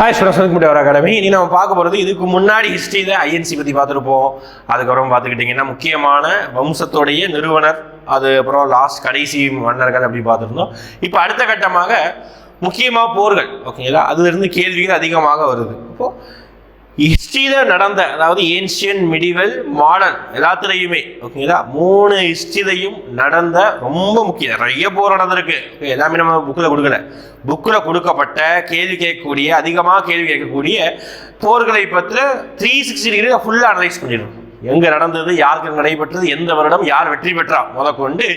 Hi students முடி அவர் academy. இனி நம்ம பார்க்க போகிறது இதுக்கு முன்னாடி ஹிஸ்ட்ரியில் ஐஎன்சி பற்றி பார்த்துருப்போம் அதுக்கப்புறம் பார்த்துக்கிட்டிங்கன்னா முக்கியமான வம்சத்தோடைய நிறுவனர் அது அப்புறம் லாஸ்ட் கடைசி மன்னர்கள் அப்படி பார்த்துருந்தோம். இப்போ அடுத்த கட்டமாக முக்கியமாக போர்கள் ஓகேங்களா அதுலேருந்து கேள்விகள் அதிகமாக வருது. இப்போது ஹிஸ்ட்ரியில் நடந்த அதாவது ஏன்ஷியன் மிடிவல் மாடர்ன் எல்லாத்துலேயுமே ஓகேங்களா மூணு ஹிஸ்ட்ரிலையும் நடந்த ரொம்ப முக்கியம். நிறைய போர் நடந்திருக்கு. ஓகே எல்லாமே நம்ம புக்கில் கொடுக்கல. புக்கில் கொடுக்கப்பட்ட கேள்வி கேட்கக்கூடிய அதிகமாக கேள்வி கேட்கக்கூடிய போர்களை பற்றி த்ரீ சிக்ஸ்டி டிகிரி ஃபுல்லாக அனலைஸ் பண்ணிடணும். எங்கே நடந்தது யாருக்கு நடைபெற்றது எந்த வருடம் யார் வெற்றி பெற்றா? முத கொண்டு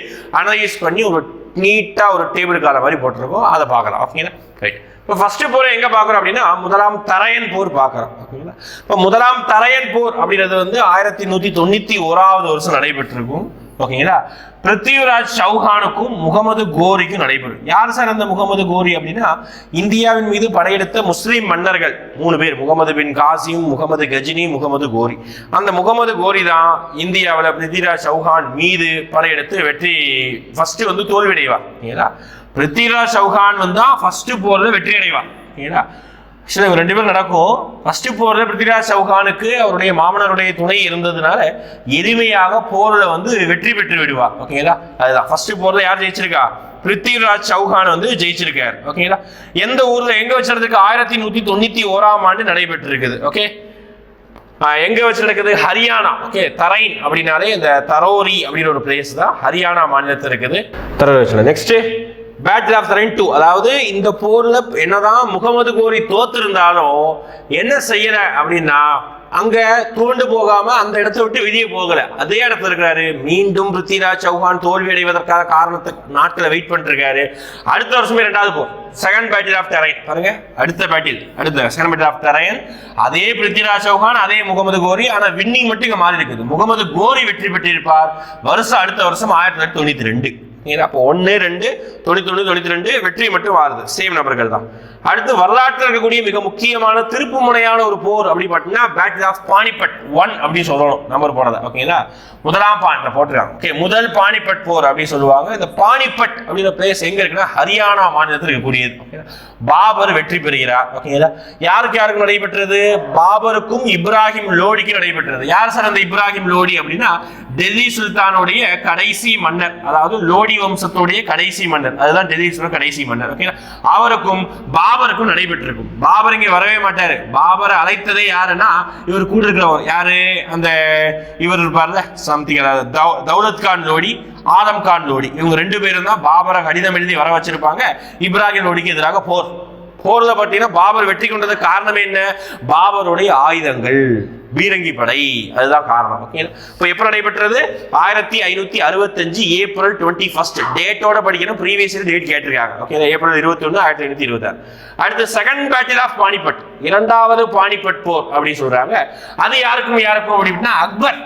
அனலைஸ் பண்ணி ஒரு நீட்டாக ஒரு டேபிள் கார மாதிரி போட்டிருக்கோம். அதை பார்க்கலாம். ஓகேங்களா ரைட் இப்போ ஃபர்ஸ்ட் போர் எங்க பார்க்குறோம் அப்படின்னா முதலாம் தரையன் போர் பார்க்குறோம். ஓகேங்களா? இப்போ முதலாம் தரையன் போர் அப்படின்றது வந்து ஆயிரத்தி நூத்தி தொண்ணூற்றி ஓராவது வருஷம் நடைபெற்றிருக்கும். ஓகேங்களா? பிருத்திவிராஜ் சௌஹானுக்கும் முகமது கோரிக்கும் நடைபெறும். யார் சார் அந்த முகமது கோரி அப்படின்னா இந்தியாவின் மீது படையெடுத்த முஸ்லீம் மன்னர்கள் மூணு பேர். முகமது பின் காசிம் முகமது கஜினி முகமது கோரி. அந்த முகமது கோரி தான் இந்தியாவில் பிருத்திவிராஜ் சௌஹான் மீது படையெடுத்து வெற்றி ஃபர்ஸ்ட் வந்து தோல்வியடைவார். ஓகேங்களா? பிருத்திவிராஜ் சௌஹான் வந்து ஃபர்ஸ்ட் போர்ல வெற்றி அடைவார். ஓகேங்களா ஆக்சுவலாக இவங்க ரெண்டு பேரும் நடக்கும். ஃபர்ஸ்ட் போரில் பிருத்திராஜ் சௌஹானுக்கு அவருடைய மாமனருடைய துணை இருந்ததுனால எளிமையாக போரில் வந்து வெற்றி பெற்று விடுவா ஓகேங்களா அதுதான். ஃபர்ஸ்ட் போரில் யார் ஜெயிச்சிருக்கா? பிருத்திவிராஜ் சௌஹான் வந்து ஜெயிச்சிருக்கார். ஓகேங்களா எந்த ஊரில் எங்கே வச்சிருந்துக்கு ஆயிரத்தி நூற்றி தொண்ணூற்றி ஓராம் ஆண்டு நடைபெற்றிருக்குது? ஓகே எங்கே எங்க வச்சு நடக்குது ஹரியானா. ஓகே தரைன் அப்படின்னாலே இந்த தரோரி அப்படின்ற ஒரு பிளேஸ் தான் ஹரியானா மாநிலத்தில் இருக்குது. Taraori next battle of Tarain two அதாவது இந்த போர்ல என்னதான் முகமது கோரி தோத்திருந்தாலும் என்ன செய்யல அப்படின்னா அங்க துவண்டு போகாம அந்த இடத்த விட்டு வெளியே போகல. அதே இடத்துல இருக்கிறாரு. மீண்டும் பிருத்திராஜ் சௌஹான் தோல்வி அடைவதற்கான காரணத்தை நாட்களை வெயிட் பண்ணிருக்காரு அடுத்த வருஷமே ரெண்டாவது போ செகண்ட் பேட்டில் ஆஃப் டெரைன் பாருங்க. அடுத்த பேட்டில் அடுத்த செகண்ட் பேட்டில் ஆஃப் டெரைன் அதே பிருத்திராஜ் சௌஹான் அதே முகமது கோரி. ஆனால் வின்னிங் மட்டும் இங்கே மாறி இருக்குது. முகமது கோரி வெற்றி பெற்றிருப்பார். வருஷம் அடுத்த வருஷம் ஆயிரத்தி தொள்ளாயிரத்தி தொண்ணூற்றி ரெண்டு. அப்போ ஒன்று ரெண்டு தொண்ணூத்தி ஒன்று தொண்ணூத்தி ரெண்டு வெற்றி மட்டும் மாறுது. சேம் நபர்கள் தான். அடுத்து வரலாற்றில் இருக்கக்கூடிய மிக முக்கியமான திருப்பு முனையான ஒரு போர் அப்படி பார்த்தீங்கன்னா பேட்டில் ஆஃப் பானிபட் ஒன் அப்படின்னு சொல்லணும். நம்பர் போனது. ஓகேங்களா முதலாம் பான் போட்டுருக்காங்க. ஓகே முதல் பானிபட் போர் அப்படின்னு சொல்லுவாங்க. இந்த பானிபட் அப்படிங்கிற பிளேஸ் எங்க இருக்குன்னா ஹரியானா மாநிலத்தில் இருக்கக்கூடிய இருக்கக்கூடியது பாபர் வெற்றி பெறுகிறார். ஓகேங்களா யாருக்கு யாருக்கும் நடைபெற்றது? பாபருக்கும் இப்ராஹிம் லோடிக்கு நடைபெற்றது. யார் சார் அந்த இப்ராஹிம் லோடி அப்படின்னா டெல்லி சுல்தானுடைய கடைசி மன்னர் அதாவது லோடி வம்சத்துடைய கடைசி மன்னர். அதுதான் டெல்லி சுல்தான் கடைசி மன்னர் ஓகேங்களா அவருக்கும் பாபருக்கும் நடைபெற்றிருக்கும். பாபர் இங்கே வரவே மாட்டாரு. பாபரை அழைத்ததே யாருன்னா இவர் கூட இருக்கிறவர். யாரு? அந்த இவர் இருப்பார்ல சம்திங் அதாவது தௌ- தௌலத் கான் லோடி ஆதம் கான் லோடி. இவங்க ரெண்டு பேரும் தான் பாபரை கடிதம் எழுதி வர வச்சிருப்பாங்க. இப்ராஹிம் லோடிக்கு எதிராக போர். போர்ல பார்த்தீங்கன்னா பாபர் வெற்றி கொண்டது காரணம் என்ன? பாபருடைய ஆயுதங்கள். பீரங்கி படை. அதுதான் காரணம். ஓகே இப்போ எப்போ நடைபெற்றது? ஆயிரத்தி ஐநூத்தி அறுபத்தஞ்சு ஏப்ரல் டுவெண்ட்டி ஃபர்ஸ்ட் டேட்டோட படிக்கணும் ப்ரீவியஸ் டேட் கேட்டிருக்காங்க. ஓகே ஏப்ரல் இருபத்தி ஒன்று ஆயிரத்தி ஐநூத்தி இருபத்தாறு. அடுத்து செகண்ட் பேட்டில் ஆஃப் பானிபட் இரண்டாவது பானிபட் போர் அப்படின்னு சொல்றாங்க. அது யாருக்கும் யாருக்கும் அப்படின்னா அக்பர்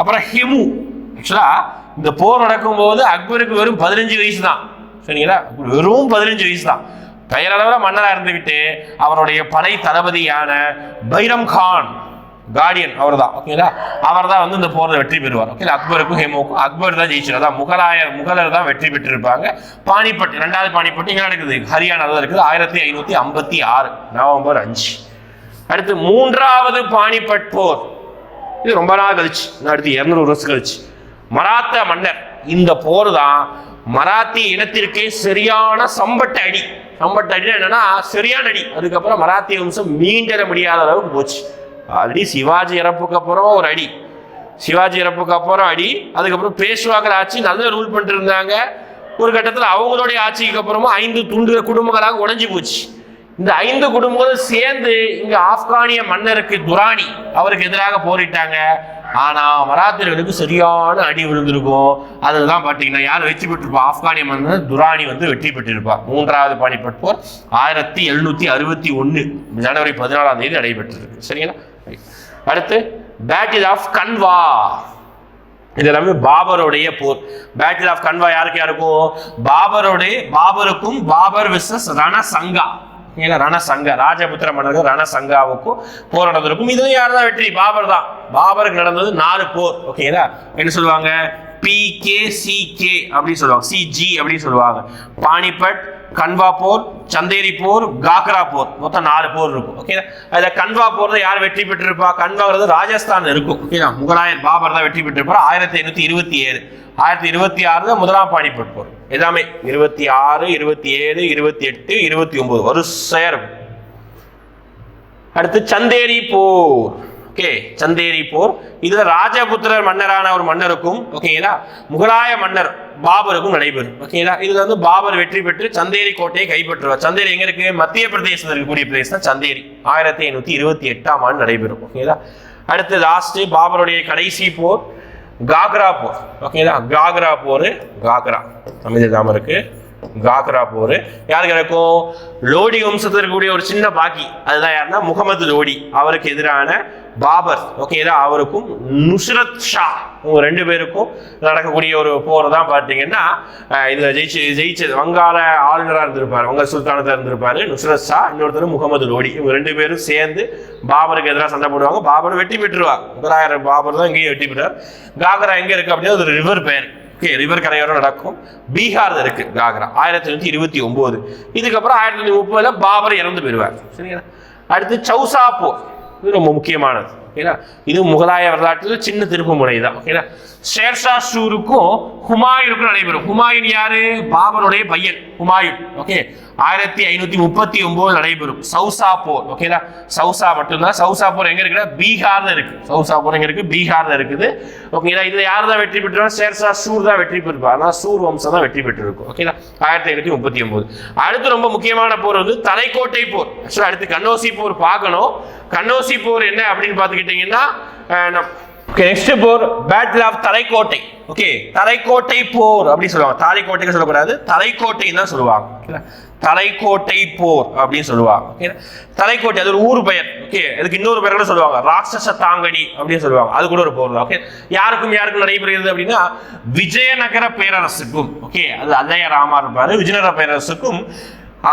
அப்புறம் ஹிமு. ஆக்சுவலா இந்த போர் நடக்கும்போது அக்பருக்கு வெறும் பதினஞ்சு வயசு தான். சரிங்களா? வெறும் பதினஞ்சு வயசு தான். பெயரளவில் மன்னராக இருந்துக்கிட்டு அவருடைய படை தளபதியான பைரம் கான். கார்டியன் அவர் தான் ஓகேங்களா அவர் தான் வந்து இந்த போரில் வெற்றி பெறுவார். ஓகே அக்பருக்கும் ஹேமோக்கும் அக்பர் தான் ஜெயிச்சார் அதான் முகலாய முகலர் தான் வெற்றி பெற்றிருப்பாங்க. பானிபட் ரெண்டாவது பானிபட் இங்கே நடக்குது? ஹரியானா தான் இருக்குது. ஆயிரத்தி ஐநூத்தி ஐம்பத்தி ஆறு நவம்பர் அஞ்சு. அடுத்து மூன்றாவது பானிபட் போர். இது ரொம்ப நாள் கழிச்சு. அடுத்து இரநூறு வருஷம் கழிச்சு. மராத்தா மன்னர். இந்த போர் தான் மராத்திய இனத்திற்கே சரியான சம்பட்ட அடி. சம்பட்ட அடி என்னன்னா சரியான அடி. அதுக்கப்புறம் மராத்திய வம்சம் மீண்டற முடியாத அளவுக்கு போச்சு. ஆல்ரெடி சிவாஜி இறப்புக்கு அப்புறம் ஒரு அடி. சிவாஜி இறப்புக்கு அப்புறம் அடி அதுக்கப்புறம் பேஷ்வாக்கள் ஆட்சி நல்ல ரூல் பண்ணிட்டு இருந்தாங்க. ஒரு கட்டத்தில் அவங்களுடைய ஆட்சிக்கு அப்புறமா ஐந்து துண்டு குடும்பங்களாக உடஞ்சி போச்சு. இந்த ஐந்து குடும்பங்களும் சேர்ந்து இங்க ஆப்கானிய மன்னருக்கு துராணி அவருக்கு எதிராக போரிட்டாங்க. ஆனா மராத்தியர்களுக்கு சரியான அடி விழுந்திருக்கும். அதுதான் பாத்தீங்கன்னா யார் வெற்றி பெற்றிருப்பா? ஆப்கானிய மன்னர் துராணி வந்து வெற்றி பெற்றிருப்பா மூன்றாவது பானிபட் போர் ஆயிரத்தி எழுநூத்தி அறுபத்தி ஒன்னு ஜனவரி பதினாலாம் தேதி நடைபெற்றிருக்கு. சரிங்களா? அடுத்து பேட்டில் ஆஃப் கன்வா இது எல்லாமே பாபருடைய போர். பேட்டில் ஆஃப் கன்வா யாருக்கு யாருக்கும் பாபருடைய பாபருக்கும் பாபர் விசஸ் ரணசங்கா. ஏன்னா ரணசங்கா ராஜபுத்திர மன்னர்கள் ரணசங்காவுக்கும் போர் நடந்திருக்கும். இதுவும் யார் தான் வெற்றி? பாபர் தான் பாபருக்கு நடந்தது நாலு போர். ஓகேங்களா என்ன சொல்லுவாங்க? பிகேசிகே அப்படின்னு சொல்லுவாங்க. சிஜி அப்படின்னு சொல்லுவாங்க. பானிபட் கன்வா போர் சந்தேரி போர் காக்ரா போர். மொத்தம் நாலு போர் இருக்கும். ஓகே அதில் கன்வா போரில் யார் வெற்றி பெற்றிருப்பா? கன்வாங்கிறது ராஜஸ்தான் இருக்கும். ஓகேதா முகலாயன் பாபர் தான் வெற்றி பெற்றிருப்பார். ஆயிரத்தி ஐநூற்றி இருபத்தி ஏழு. ஆயிரத்தி இருபத்தி ஆறுல முதலாம் பாணிபட் போர். எல்லாமே இருபத்தி ஆறு இருபத்தி ஏழு இருபத்தி எட்டு இருபத்தி ஒன்பது. வரிசையா இருக்கும். அடுத்து சந்தேரி போர். ஓகே சந்தேரி போர். இதுல ராஜபுத்திரர் மன்னரான ஒரு மன்னருக்கும் ஓகேங்களா முகலாய மன்னர் பாபருக்கும் நடைபெறும். ஓகேங்களா இதுல வந்து பாபர் வெற்றி பெற்று சந்தேரி கோட்டையை கைப்பற்றுவார். சந்தேரி எங்க இருக்கு? மத்திய பிரதேசத்தில் இருக்கக்கூடிய பிரதேசம் தான் சந்தேரி. ஆயிரத்தி ஐநூத்தி இருபத்தி எட்டாம் ஆண்டு நடைபெறும். ஓகேங்களா அடுத்து லாஸ்ட் பாபருடைய கடைசி போர் காக்ரா போர். ஓகேங்களா காக்ரா போர் காக்ரா. தமிழ் தாம இருக்கு. காக்ரா போர். யாருக்கு இருக்கும் லோடி வம்சத்தில் இருக்கக்கூடிய ஒரு சின்ன பாக்கி. அதுதான் யாருன்னா? முகமது லோடி. அவருக்கு எதிரான பாபர். ஓகேதா அவருக்கும் நுஸ்ரத் ஷா. உங்கள் ரெண்டு பேருக்கும் நடக்கக்கூடிய ஒரு போர் தான் பார்த்தீங்கன்னா இதில் ஜெயிச்சு ஜெயிச்சது வங்காள ஆளுநராக இருந்திருப்பார் வங்க சுல்தானதாக இருந்திருப்பார் நுஸ்ரத் ஷா இன்னொருத்தர் முகமது லோடி. இவங்க ரெண்டு பேரும் சேர்ந்து பாபருக்கு எதிராக சண்டை போடுவாங்க. பாபர் வெட்டி பெற்றுருவார் முதலாயிரம் பாபர் தான் இங்கேயும் வெட்டி பெற்றார் காகரா எங்கே இருக்குது அப்படின்னா ஒரு ரிவர் பேர். ஓகே ரிவர் கரையோரம் நடக்கும். பீகாரில் இருக்கு காகரா. ஆயிரத்தி தொண்ணூத்தி இருபத்தி ஒன்பது. இதுக்கப்புறம் ஆயிரத்தி தொண்ணூத்தி முப்பதுல பாபர் இறந்து போயிடுவார். சரிங்களா? அடுத்து சௌசா போர் இது ரொம்ப முக்கியமானது. ஓகேனா இது முகலாய வரலாற்றில் சின்ன திருப்பு முறை தான் ஓகேனா ஷேர்ஷா ஷூருக்கும் ஹுமாயூனுக்கும் நடைபெறும். ஹுமாயூன் யாரு? பாபருடைய பையன் ஹுமாயூன் ஓகே? ஆயிரத்தி ஐநூத்தி முப்பத்தி ஒன்பது நடைபெறும். சௌசா போர் ஓகேங்களா? சவுசா மட்டும்தான். சவுசா போர் எங்க இருக்குன்னா பீகார்ல இருக்கு. சவுசா போர் எங்க இருக்கு? பீகார்ல இருக்குது. ஓகேங்களா? இதுல யார் தான் வெற்றி பெற்றா ஷேர்ஷா ஷூர் தான் வெற்றி பெற்றிருப்பா ஆனா சூர் வம்சம் தான் வெற்றி பெற்றிருக்கும் ஓகேங்களா? ஆயிரத்தி ஐநூத்தி முப்பத்தி ஒன்பது அடுத்து ரொம்ப முக்கியமான போர் வந்து தலைக்கோட்டை போர். ஆக்சுவலா அடுத்து கன்னோசி போர் பார்க்கணும். கன்னோசி போர் என்ன அப்படின்னு பார்த்துக்கிட்டீங்கன்னா okay next bore battle of Talikota okay Talikota போர் அப்படி சொல்லுவாங்க. தாலைக்கோட்டைக்கு சொல்லக்கூடாது தலைக்கோட்டை தான் சொல்லுவாங்க? தலைக்கோட்டை போர் அப்படின்னு சொல்லுவாங்க. ஓகே தலைக்கோட்டை அது ஒரு ஊர் பெயர். ஓகே அதுக்கு இன்னொரு பெயர் கூட சொல்லுவாங்க. ராட்சச தாங்கடி அப்படின்னு சொல்லுவாங்க. அது கூட ஒரு போர் தான். ஓகே யாருக்கும் யாருக்கும் நடைபெறுகிறது அப்படின்னா விஜயநகர பேரரசுக்கும். ஓகே அது அல்லைய ராமா இருப்பாரு. விஜயநகர பேரரசுக்கும்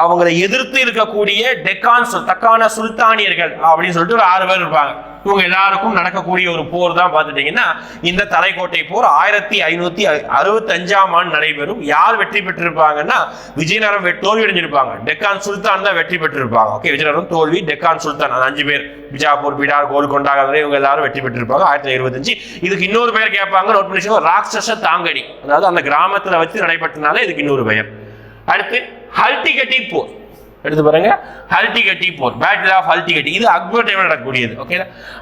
அவங்களை எதிர்த்து இருக்கக்கூடிய டெக்கான் தக்கான சுல்தானியர்கள் அப்படின்னு சொல்லிட்டு ஒரு ஆறு பேர் இருப்பாங்க. இவங்க எல்லாருக்கும் நடக்கக்கூடிய ஒரு போர் தான் பார்த்துட்டீங்கன்னா இந்த தலைக்கோட்டை போர் ஆயிரத்தி ஐநூத்தி அறுபத்தஞ்சாம் ஆண்டு நடைபெறும். யார் வெற்றி பெற்றிருப்பாங்கன்னா விஜயநகரம் வெ- தோல்வி அடைஞ்சிருப்பாங்க. டெக்கான் சுல்தான் தான் வெற்றி பெற்றிருப்பாங்க. ஓகே விஜயநகரம் தோல்வி டெக்கான் சுல்தான். அந்த அஞ்சு பேர். பிஜாப்பூர் பிடார் கோல்கொண்டா இவங்க எல்லாரும் வெற்றி பெற்றிருப்பாங்க ஆயிரத்தி இருபத்தஞ்சு இதுக்கு இன்னொரு பெயர் கேட்பாங்க நோட் பண்ணி ராட்சச தாங்கடி அதாவது அந்த கிராமத்துல வச்சு நடைபெற்றனால இதுக்கு இன்னொரு பெயர். அடுத்து ஹல்டிகட்டி போர். எடுத்து பாருங்க. ஹல்டிகட்டி போர் பேட்டில் ஆஃப் ஹல்டிகட்டி இது அக்பர் டைம்ல நடக்கக்கூடியது. ஓகே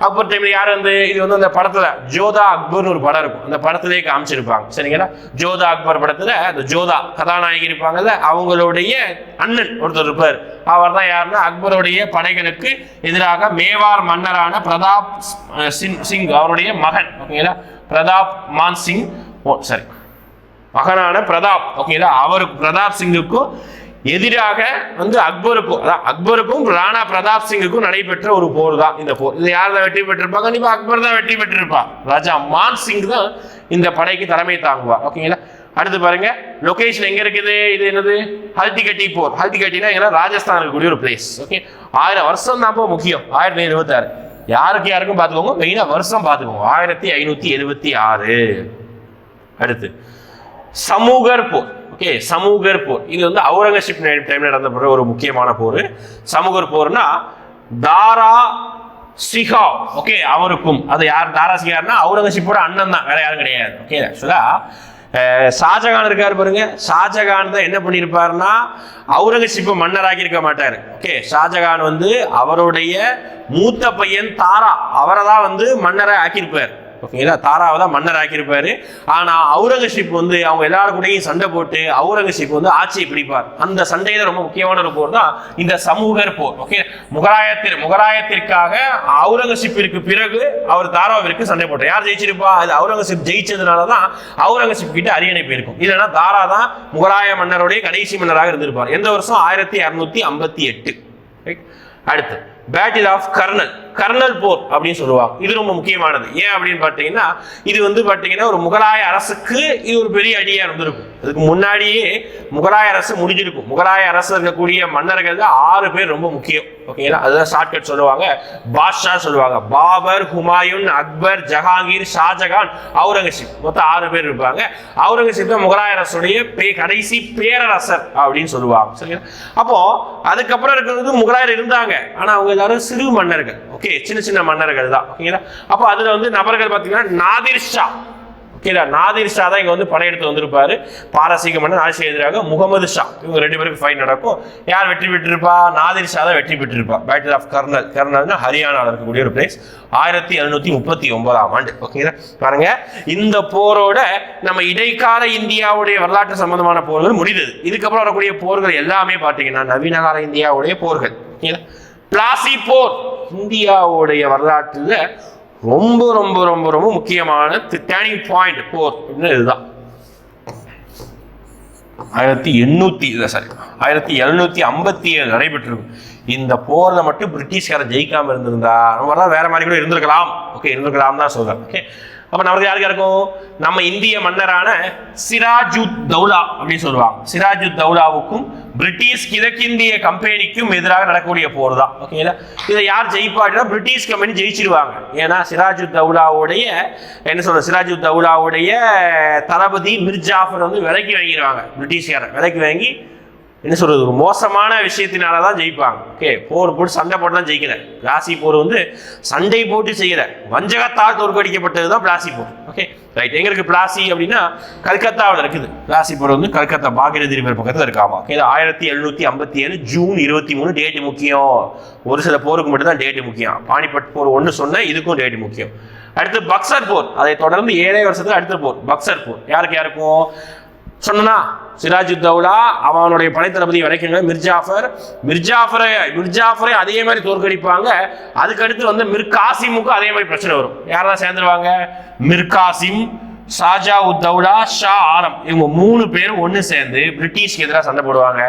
அக்பர் டைம்ல யார் வந்து இது வந்து அந்த படத்துல ஜோதா அக்பர்னு ஒரு படம் இருக்கும். அந்த படத்திலே காமிச்சிருப்பாங்க. சரிங்களா? ஜோதா அக்பர் படத்துல அந்த ஜோதா கதாநாயகி இருப்பாங்கல்ல அவங்களுடைய அண்ணன் ஒருத்தர் இருப்பார். அவர் தான் யாருன்னா அக்பருடைய படைகளுக்கு எதிராக மேவார் மன்னரான பிரதாப் சிங் சிங் அவருடைய மகன். ஓகேங்களா பிரதாப் மான் சிங். ஓ சரி. மகனான பிரதாப். ஓகேங்களா அவருக்கு பிரதாப் சிங்குக்கும் எதிராக வந்து அக்பருக்கும் அதான் அக்பருக்கும் ராணா பிரதாப் சிங்குக்கும் நடைபெற்ற ஒரு போர் தான் இந்த போர். இது யார் தான் வெற்றி பெற்றிருப்பாங்க கண்டிப்பா அக்பர் தான் வெற்றி பெற்றிருப்பா. ராஜா மான் சிங் தான் இந்த படைக்கு தலைமை தாங்குவார் ஓகேங்களா அடுத்து பாருங்க. லொகேஷன் எங்க இருக்குது? இது என்னது? ஹல்திகட்டி போர் ஹல்திகட்டினா எங்கன்னா ராஜஸ்தான் இருக்கக்கூடிய ஒரு பிளேஸ் ஓகே ஆயிரம் வருஷம் தான் முக்கியம். ஆயிரத்தி எழுபத்தாறு யாருக்கு யாருக்கும் பார்த்துக்கோங்க? மெயினா வருஷம் பார்த்துக்கோங்க. ஆயிரத்தி ஐநூத்தி எழுபத்தி ஆறு. அடுத்து. சமூகர் போர் ஓகே சமூகர் போர் இது வந்து அவுரங்கசீப் டைம்ல நடந்த ஒரு முக்கியமான போர். சமூகர் போர்னா தாரா சிஹா ஓகே அவருக்கும். அது யார் தாரா சிஹார்னா அவுரங்கசீப்போட அண்ணன் தான். வேற யாரும் கிடையாது. ஓகே ஆக்சுவலா ஷாஜகான் இருக்காரு பாருங்க. ஷாஜகான் தான் என்ன பண்ணியிருப்பாருன்னா அவுரங்கசீப்பை மன்னராகி இருக்க மாட்டார். ஓகே ஷாஜகான் வந்து அவருடைய மூத்த பையன் தாரா. அவரை தான் வந்து மன்னரை ஆக்கியிருப்பார். ஓகேங்களா தாராவை தான் மன்னர் ஆக்கியிருப்பாரு. ஆனால் அவுரங்கசீப் வந்து அவங்க எல்லாருக்கூடையும் சண்டை போட்டு அவுரங்கசீப் வந்து ஆட்சியை பிடிப்பார். அந்த சண்டையில ரொம்ப முக்கியமான ஒரு போர் தான் இந்த சமூகர் போர். ஓகே முகலாயத்தில் முகலாயத்திற்காக அவுரங்கசீப்பிற்கு பிறகு அவர் தாராவிற்கு சண்டை போட்டார். யார் ஜெயிச்சிருப்பா? அது அவுரங்கசீப் ஜெயிச்சதுனால தான் அவுரங்கசீப் கிட்ட அரியணை போயிருக்கும். இல்லைன்னா தாரா தான் முகலாய மன்னருடைய கடைசி மன்னராக இருந்திருப்பார். எந்த வருஷம்? ஆயிரத்தி அறுநூத்தி ஐம்பத்தி எட்டு. அடுத்து. பேட்டில் ஆஃப் கர்னல் கர்னல் போர் அப்படின்னு சொல்லுவாங்க. இது ரொம்ப முக்கியமானது. ஏன் அப்படின்னு பார்த்தீங்கன்னா இது வந்து பார்த்தீங்கன்னா ஒரு முகலாய அரசுக்கு இது ஒரு பெரிய அடியா இருந்திருக்கும். அதுக்கு முன்னாடியே முகலாய அரசு முடிஞ்சிருக்கும். முகலாய அரசு இருக்கக்கூடிய மன்னர்கள் ஆறு பேர் ரொம்ப முக்கியம். ஓகேங்களா அதுதான் ஷார்ட்கட் சொல்லுவாங்க. பாஷா சொல்லுவாங்க. பாபர் ஹுமாயூன் அக்பர் ஜஹாங்கீர் ஷாஜகான் அவுரங்கசீப் மொத்தம் ஆறு பேர் இருப்பாங்க. அவுரங்கசீப் தான் முகலாய அரசுடைய பே கடைசி பேரரசர் அப்படின்னு சொல்லுவாங்க. சரிங்களா? அப்போ அதுக்கப்புறம் இருக்கிறது முகலாயர் இருந்தாங்க. ஆனா அவங்க எல்லாரும் சிறு மன்னர்கள். ஓகே சின்ன சின்ன மன்னர்கள் தான். ஓகேங்களா அப்போ அதில் வந்து நபர்கள் பார்த்தீங்கன்னா நாதிர் ஷா. ஓகேடா நாதிர் ஷா தான் இங்கே வந்து படையெடுத்து வந்திருப்பாரு. பாரசீக மன்னர் ஆட்சி எதிராக முகமது ஷா. இவங்க ரெண்டு பேருக்கு ஃபைட் நடக்கும். யார் வெற்றி பெற்றிருப்பா? நாதிர் ஷா தான் வெற்றி பெற்றிருப்பா. பேட்டில் ஆஃப் கர்னல் கர்னல்னா ஹரியானாவில் இருக்கக்கூடிய ஒரு பிளேஸ் ஆயிரத்தி எழுநூத்தி முப்பத்தி ஒன்பதாம் ஆண்டு ஓகேங்களா பாருங்க. இந்த போரோட நம்ம இடைக்கால இந்தியாவுடைய வரலாற்று சம்பந்தமான போர்கள் முடிந்தது. இதுக்கப்புறம் வரக்கூடிய போர்கள் எல்லாமே பார்த்தீங்கன்னா நவீன கால இந்தியாவுடைய போர்கள். ஓகேங்களா பிளாசி போர் இந்தியாவுடைய வரலாற்றில் ரொம்ப ரொம்ப ரொம்ப ரொம்ப முக்கியமான டேர்னிங் பாயிண்ட் போர் அப்படின்னு இதுதான். ஆயிரத்தி எண்ணூத்தி சாரி ஆயிரத்தி எழுநூத்தி ஐம்பத்தி ஏழு நடைபெற்றிருக்கும். இந்த போர்ல மட்டும் பிரிட்டிஷ்காரர் ஜெயிக்காம இருந்திருந்தா நம்ம வேற மாதிரி கூட இருந்திருக்கலாம். ஓகே இருந்திருக்கலாம் தான் சொல்றேன். ஓகே அப்ப நமக்கு யாருக்கு இருக்கும்? நம்ம இந்திய மன்னரான சிராஜுத் தௌலா அப்படின்னு சொல்லுவாங்க. சிராஜுத் தௌலாவுக்கும் பிரிட்டிஷ் கிழக்கிந்திய கம்பெனிக்கும் எதிராக நடக்கக்கூடிய போர் தான் ஓகேங்களா இதை யார் ஜெயிப்பாடினா பிரிட்டிஷ் கம்பெனி ஜெயிச்சிருவாங்க. ஏன்னா சிராஜு தௌலாவுடைய என்ன சொல்ற சிராஜு தௌலாவுடைய தளபதி மிர்ஜாஃபர் வந்து விலைக்கு வாங்கிடுவாங்க. பிரிட்டிஷ்காரர் விலைக்கு வாங்கி என்ன சொல்கிறது ஒரு மோசமான விஷயத்தினால தான் ஜெயிப்பாங்க. ஓகே போர் போட்டு சண்டை போட்டு தான் ஜெயிக்கல. பிளாசி போர் வந்து சண்டை போட்டு செய்கிற வஞ்சகத்தால் தோற்கடிக்கப்பட்டது தான் பிளாசி போர். ஓகே ரைட் எங்க இருக்கு பிளாசி அப்படின்னா கல்கத்தாவில் இருக்குது. பிளாசி போர் வந்து கல்கத்தா பாகிரதி பேர் பக்கத்தில் இருக்காமா? ஓகே இது ஆயிரத்தி எழுநூற்றி ஐம்பத்தி ஏழு ஜூன் இருபத்தி மூணு டேட்டு முக்கியம். ஒரு சில போருக்கு மட்டும் தான் டேட்டு முக்கியம். பானிபட் போர் ஒன்று சொன்னேன் இதுக்கும் டேட்டு முக்கியம். அடுத்து பக்சர் போர். அதை தொடர்ந்து ஏழே வருஷத்துக்கு அடுத்த போர். பக்சர் போர். யாருக்கு யாருக்கும்? சொன்னா சிராஜுத் தௌலா அவனுடைய படைத்தளபதி வரைக்கும் மிர்ஜாஃபர். மிர்ஜாஃபரை மிர்ஜாஃபரை அதே மாதிரி தோற்கடிப்பாங்க. அதுக்கடுத்து வந்து மிர்காசிமுக்கு அதே மாதிரி பிரச்சனை வரும். யாரெல்லாம் சேர்ந்துருவாங்க? மிர்காசிம் ஷாஜா உத்தௌலா ஷா ஆலம். இவங்க மூணு பேரும் ஒன்று சேர்ந்து பிரிட்டிஷ்க்கு எதிராக சண்டை போடுவாங்க.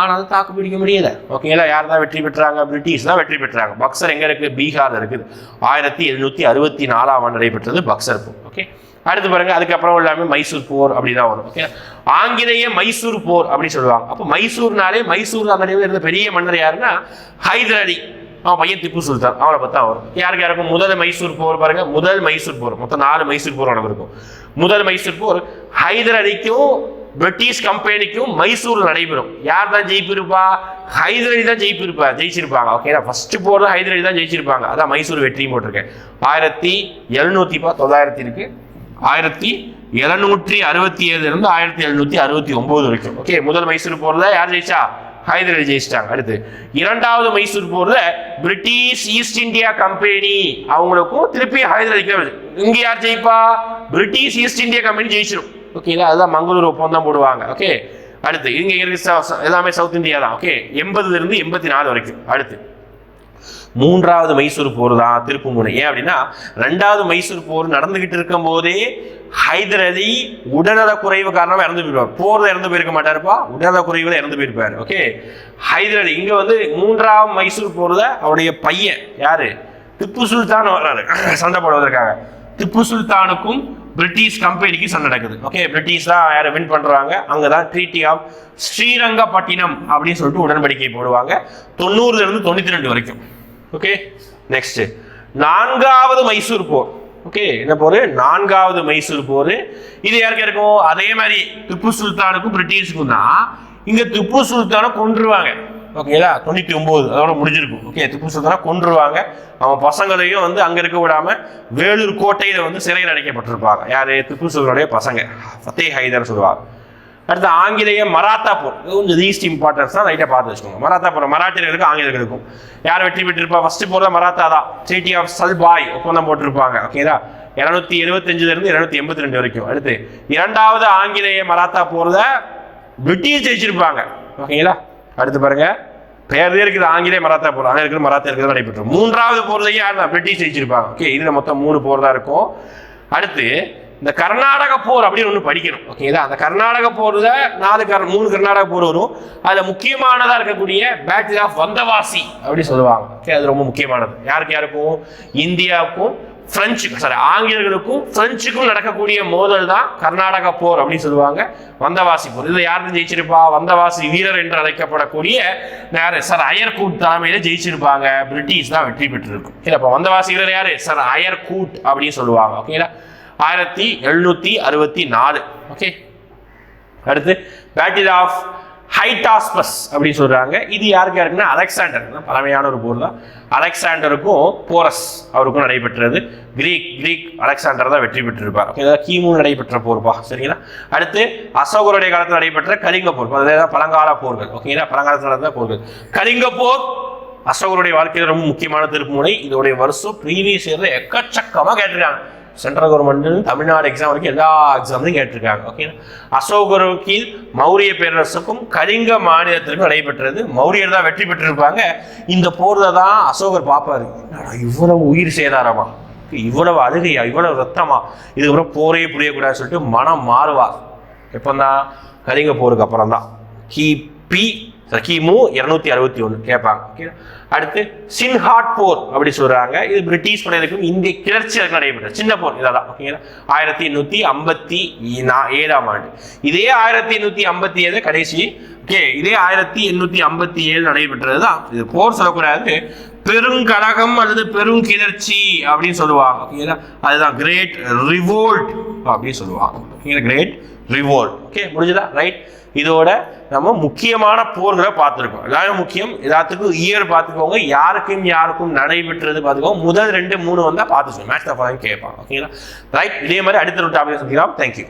ஆனால் அதை தாக்கு பிடிக்க முடியல. ஓகேங்களா? யார் தான் வெற்றி பெற்றாங்க? பிரிட்டிஷ் தான் வெற்றி பெற்றாங்க. பக்சர் எங்கே இருக்குது பீகாரில் இருக்குது. ஆயிரத்தி எழுநூற்றி அறுபத்தி நாலாம் ஆண்டு நடைபெற்றது பக்சர் போர். ஓகே? அடுத்து பாருங்க அதுக்கப்புறம் எல்லாமே மைசூர் போர் அப்படிதான் வரும் ஓகே ஆங்கிலேய மைசூர் போர் அப்படின்னு சொல்லுவாங்க. அப்போ மைசூர்னாலே மைசூர் அந்த டைம்ல இருந்த பெரிய மன்னர் யாருன்னா? ஹைதர் அலி அவன் பையன் திப்பு சுல்தான். அவனை பத்தா வரும். யாருக்கு யாருக்கும்? முதல் மைசூர் போர் பாருங்க முதல் மைசூர் போர். மொத்தம் நாலு மைசூர் போர் நடந்திருக்கும். முதல் மைசூர் போர் ஹைதர் அலிக்கும் பிரிட்டிஷ் கம்பெனிக்கும் மைசூர் நடைபெறும். யார் தான் ஜெயிப்பிருப்பா? ஹைதர் அலி தான் ஜெயிப்பிருப்பா ஜெயிச்சிருப்பாங்க ஓகேனா ஃபர்ஸ்ட் போர் தான் ஹைதர் அலி தான் ஜெயிச்சிருப்பாங்க. அதான் மைசூர் வெற்றியும் போட்டிருக்கேன். ஆயிரத்தி எழுநூத்தி பா தொள்ளாயிரத்தி இருக்கு ஆயிரத்தி எழுநூற்றி அறுபத்தி ஏழுல இருந்து ஆயிரத்தி எழுநூத்தி அறுபத்தி ஒன்பது வரைக்கும். ஓகே முதல் மைசூர் போர்ல யார் ஜெயிச்சா? ஹைதராலி ஜெயிச்சிட்டாங்க. அடுத்து இரண்டாவது மைசூர் போர்ல பிரிட்டிஷ் ஈஸ்ட் இந்தியா கம்பெனி அவங்களுக்கும் திருப்பி ஹைதர் வருது. இங்க யார் ஜெயிப்பா? பிரிட்டிஷ் ஈஸ்ட் இந்தியா கம்பெனி ஜெயிச்சிடும் ஓகே அதுதான் மங்களூர் ஒப்பந்தம் போடுவாங்க. ஓகே அடுத்து இங்க இருக்கு எல்லாமே சவுத் இந்தியா தான். ஓகே எண்பதுல இருந்து எண்பத்தி நாலு வரைக்கும். அடுத்து மூன்றாவது மைசூர் போர் தான் திருப்புமுனை. ஏன் அப்படின்னா ரெண்டாவது மைசூர் போர் நடந்துகிட்டு இருக்கும் போதே ஹைதர் அலி உடல்நல குறைவு காரணமாக இறந்து போயிருப்பார். போர்ல இறந்து போயிருக்க மாட்டாருப்பா. உடல்நல குறைவுல இறந்து போயிருப்பாரு. ஓகே ஹைதர் அலி இங்க வந்து மூன்றாம் மைசூர் போர்ல அவருடைய பையன் யாரு? திப்பு சுல்தான் வர்றாரு. சண்டை போடுவதற்காக. திப்பு சுல்தானுக்கும் பிரிட்டிஷ் கம்பெனிக்கு சண்டை நடக்குது. ஓகே பிரிட்டிஷ் தான் யாரை வின் அங்கே தான் ட்ரீட்டி ஆஃப் ஸ்ரீரங்கப்பட்டினம் அப்படின்னு சொல்லிட்டு உடன்படிக்கை போடுவாங்க. தொண்ணூறுலேருந்து தொண்ணூற்றி தொண்ணூத்தி ரெண்டு வரைக்கும். ஓகே நெக்ஸ்ட் நான்காவது மைசூர் போர். ஓகே என்ன போர்? நான்காவது மைசூர் போர். இது யாருக்கு இருக்கும்? அதே மாதிரி திப்பு சுல்தானுக்கும் பிரிட்டிஷுக்கும் தான். இங்கே திப்பு சுல்தானை கொன்றுவாங்க. ஓகேங்களா தொண்ணூற்றி ஒம்பது அதோட முடிஞ்சிருக்கும். ஓகே திப்பு சுல்தானை கொன்றுவாங்க. அவன் பசங்களையும் வந்து அங்கே இருக்க விடாமல் வேலூர் கோட்டையில் வந்து சிறையில் அடைக்கப்பட்டிருப்பாங்க. யார்? திப்பு சுல்தானுடைய பசங்க. ஃபத்தே ஹைதர் சொல்லுவாங்க. அடுத்து ஆங்கிலேய மராத்தா போர் இது கொஞ்சம் ஈஸ்ட் இம்பார்ட்டன்ஸ் தான் லைட்டாக பார்த்து வச்சுக்கோங்க. மராத்தா போர் மராட்டியர்களுக்கும் ஆங்கிலேயர்களுக்கும். யார் வெற்றி பெற்றிருப்பா? ஃபர்ஸ்ட் போர் தான் மராத்தா தான். ட்ரீட்டி ஆஃப் சல்பாய் ஒப்பந்தம் போட்டிருப்பாங்க. ஓகேதா இரநூத்தி எழுபத்தஞ்சுலேருந்து இரநூத்தி எண்பத்தி ரெண்டு வரைக்கும். அடுத்து இரண்டாவது ஆங்கிலேய மராத்தா போரில் பிரிட்டிஷ் ஜெயிச்சிருப்பாங்க. ஓகேங்களா அடுத்து பாருங்க. பேர்லயே இருக்குது ஆங்கிலேய மராத்தா போர். அங்க இருக்கிற மராத்தா இருக்கிறது நடைபெற்று மூன்றாவது போர்லையும் யார் தான்? பிரிட்டிஷ் ஜெயிச்சிருப்பாங்க. ஓகே இதுல மொத்தம் மூணு போர் தான் இருக்கும். அடுத்து இந்த கர்நாடக போர் அப்படின்னு ஒன்று படிக்கணும். ஓகேங்களா அந்த கர்நாடக போரில் நாலு கர் மூணு கர்நாடக போர் வரும். அதில் முக்கியமானதாக இருக்கக்கூடிய பேட்டில் ஆஃப் வந்தவாசி அப்படின்னு சொல்லுவாங்க. ஓகே அது ரொம்ப முக்கியமானது. யாருக்கு யாருக்கும்? இந்தியாவுக்கும் பிரெஞ்சு சாரி ஆங்கிலேயர்களுக்கும் பிரெஞ்சுக்கும் நடக்கக்கூடிய மோதல் தான் கர்நாடக போர் அப்படின்னு சொல்லுவாங்க. வந்தவாசி போர். இதில் யாருன்னு ஜெயிச்சிருப்பா? வந்தவாசி வீரர் என்று அழைக்கப்படக்கூடிய யாரு? சார் அயர்கூட் தலைமையில ஜெயிச்சிருப்பாங்க. பிரிட்டிஷ் தான் வெற்றி பெற்றிருக்கும். இல்லை அப்போ வந்தவாசி வீரர் யாரு? சார் அயர்கூட் அப்படின்னு சொல்லுவாங்க. ஓகேங்களா ஆயிரத்தி எழுநூத்தி அறுபத்தி நாலு. ஓகே அடுத்து பேட்டில் ஆஃப் ஹைட்டாஸ்பஸ் அப்படின்னு சொல்றாங்க. இது யாருக்கு யாருக்குன்னா அலெக்சாண்டர் தான் பழமையான ஒரு போர் தான் அலெக்சாண்டருக்கும் போரஸ் அவருக்கும் நடைபெற்றது. கிரீக் கிரீக் அலெக்சாண்டர் தான் வெற்றி பெற்றிருப்பார். ஏதாவது கிமு நடைபெற்ற போர்ப்பா. சரிங்களா? அடுத்து அசோகருடைய காலத்தில் நடைபெற்ற கலிங்க போர். அதுதான் பழங்கால போர்கள். ஓகேங்களா? பழங்காலத்தில் நடந்த போர்கள். கலிங்க போர் அசோகருடைய வாழ்க்கையில் ரொம்ப முக்கியமான திருப்புமுனை இதோடைய வருஷம் ப்ரீவியஸ் இயர்ல எக்கச்சக்கமாக கேட்டிருக்காங்க. சென்ட்ரல் கவர்மெண்ட் தமிழ்நாடு எக்ஸாம் வரைக்கும் எல்லா எக்ஸாம்லையும் கேட்டிருக்காங்க. ஓகே அசோகர் கீழ் மௌரிய பேரரசுக்கும் கலிங்க மாநிலத்திற்கும் நடைபெற்றது. மௌரியர் தான் வெற்றி பெற்றிருப்பாங்க. இந்த போர்ல தான் அசோகர் பார்ப்பாரு. இவ்வளவு உயிர் சேதாரமா? இவ்வளவு அழுகையா? இவ்வளவு ரத்தமா? இதுக்கப்புறம் போரே புரியக்கூடாதுன்னு சொல்லிட்டு மனம் மாறுவார். தான் கலிங்க போருக்கு அப்புறம் தான் கிபி கிமு இருநூத்தி அறுபத்தி ஒன்று கேட்பாங்க அடுத்து சின்ஹாட் போர் அப்படி சொல்றாங்க. இது பிரிட்டிஷ் படைகளுக்கும் இந்திய கிளர்ச்சிகளுக்கு நடைபெற்ற சின்ன போர் இதான் ஓகேங்களா ஆயிரத்தி எண்ணூத்தி ஐம்பத்தி ஏழாம் ஆண்டு. இதே ஆயிரத்தி எண்ணூத்தி ஐம்பத்தி ஏழு கடைசி ஓகே இதே ஆயிரத்தி எண்ணூத்தி ஐம்பத்தி ஏழு நடைபெற்றது தான் இது போர் சொல்லக்கூடாது. பெருங்கழகம் அல்லது பெருங்கிளர்ச்சி அப்படின்னு சொல்லுவாங்க ஓகேங்களா அதுதான் கிரேட் ரிவோல்ட் அப்படின்னு சொல்லுவாங்க ஓகேங்களா கிரேட் ரிவோல்ட் ஓகே முடிஞ்சதா? ரைட் இதோட நம்ம முக்கியமான போர்களை பார்த்துருக்கோம். எல்லாமே முக்கியம். எல்லாத்துக்கும் இயர் பார்த்துக்கோங்க. யாருக்கும் யாருக்கும் நடைபெற்றது பார்த்துக்கோங்க. முதல் ரெண்டு மூணு வந்தால் பார்த்துக்கோங்க மேட்ச் தான் கேட்பாங்க ஓகேங்களா ரைட் இதே மாதிரி அடுத்த ஒரு டாபிக் சந்திக்கலாம். தேங்க்யூ